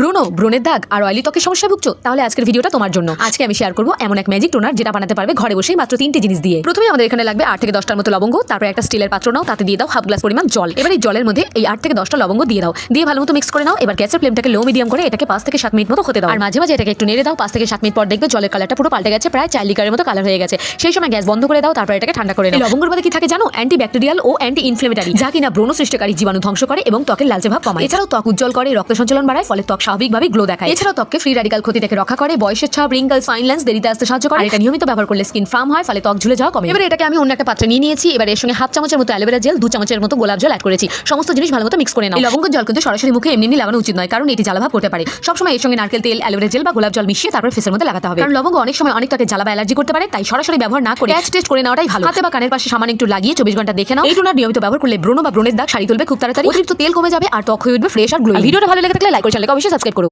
ব্রোনো ব্রণের দাগ আর অয়েলি ত্বকের সমস্যা ভুগছো? তাহলে আজকের ভিডিওটা তোমার জন্য। আজকে আমি শেয়ার করব এমন এক ম্যাজিক টোনার যেটা বানাতে পারবে ঘরে বসেই মাত্র তিনটি জিনিস দিয়ে। প্রথমে আমাদের এখানে লাগবে আট থেকে দশটার মতো লবঙ্গ, তারপর একটা স্টিলের পাত্র নাও, তাতে দিয়ে দাও হাফ গ্লাস পরিমাণ জল। এবার এই জলের মধ্যে এই আট থেকে দশটা লবঙ্গ দিয়ে দাও। দিয়ে ভালো মতো মিক্স করে নাও, এবার গ্যাসের ফ্লেমটাকে লো মিডিয়াম করে এটাকে পাঁচ থেকে সাত মিনিট মতো হতে দাও। আর মাঝে মাঝে এটাকে একটু নেড়ে দাও, পাঁচ থেকে সাত মিনিট পর দেখবে জলের কালারটা পুরো পাল্টে গেছে, প্রায় চার লিটারের মতো কালার হয়ে গেছে। সেই সময় গ্যাস বন্ধ করে দাও, তারপর এটাকে ঠান্ডা করে নাও। লবঙ্গের মধ্যে কি থাকে জানো? অ্যান্টি ব্যাকটেরিয়াল ও অ্যান্টি ইনফ্লেমেটারি যা কিনা ব্রণ সৃষ্টিকারী জীবাণু ধ্বংস করে এবং ত্বকের লালচে ভাব কমায়। এছাড়াও ত্বক উজ্জ্বল করে, রক্ত সঞ্চালন বাড়ায়, ফলে ত্বক স্বাভাবিকভাবে গ্লো দেখায়। এছাড়াও ত্বককে ফ্রি র্যাডিক্যাল ক্ষতি থেকে রক্ষা করে, বয়সের ছাপ রিঙ্কল ফাইন লাইন্স দেরিতে আসতে সাহায্য করে। এটা নিয়মিত ব্যবহার করলে স্কিন ফার্ম হয়, ফলে ত্বক ঝুলে যাওয়া কমে। এবার এটাকে আমি অন্য একটা পাত্রে নিয়ে নিয়েছি। এবার এর সঙ্গে হাফ চামচের মতো অ্যালোভেরা জেল, দু চামচের মতো গোলাপ জল অ্যাড করেছি। সমস্ত জিনিস ভালো মতো মিক্স করে নাও। লবঙ্গ জল কিন্তু সরাসরি মুখে এমনি এমনি লাগানো উচিত নয়, কারণ এটি জ্বালাভাব করতে পারে। সবসময় এর সঙ্গে নারকেল তেল, অ্যালোভেরা জেল বা গোলাপ জল মিশিয়ে তারপর ফেসের মধ্যে লাগাতে হবে। কারণ লবঙ্গ অনেক সময় অনেক ত্বকে জ্বালা বা অ্যালার্জি করতে পারে, তাই সরাসরি ব্যবহার না করে টেস্ট করে নেওয়াটাই ভালো। হাতে বা কানের পাশে সামান্য একটু লাগিয়ে চব্বিশ ঘণ্টা দেখে নাও। এই টোনার নিয়মিত ব্যবহার করলে ব্রণ বা ব্রণের দাগ সারি তুলবে খুব তাড়াতাড়ি। অতিরিক্ত তেল কমে যাবে আর ত্বক হয়ে উঠবে ফ্রেশ আর গ্লো ভিডিওটা ভালো লেগে থাকলে লাইক করে চ্যানেলকে অবশ্যই সাবস্ক্রাইব করো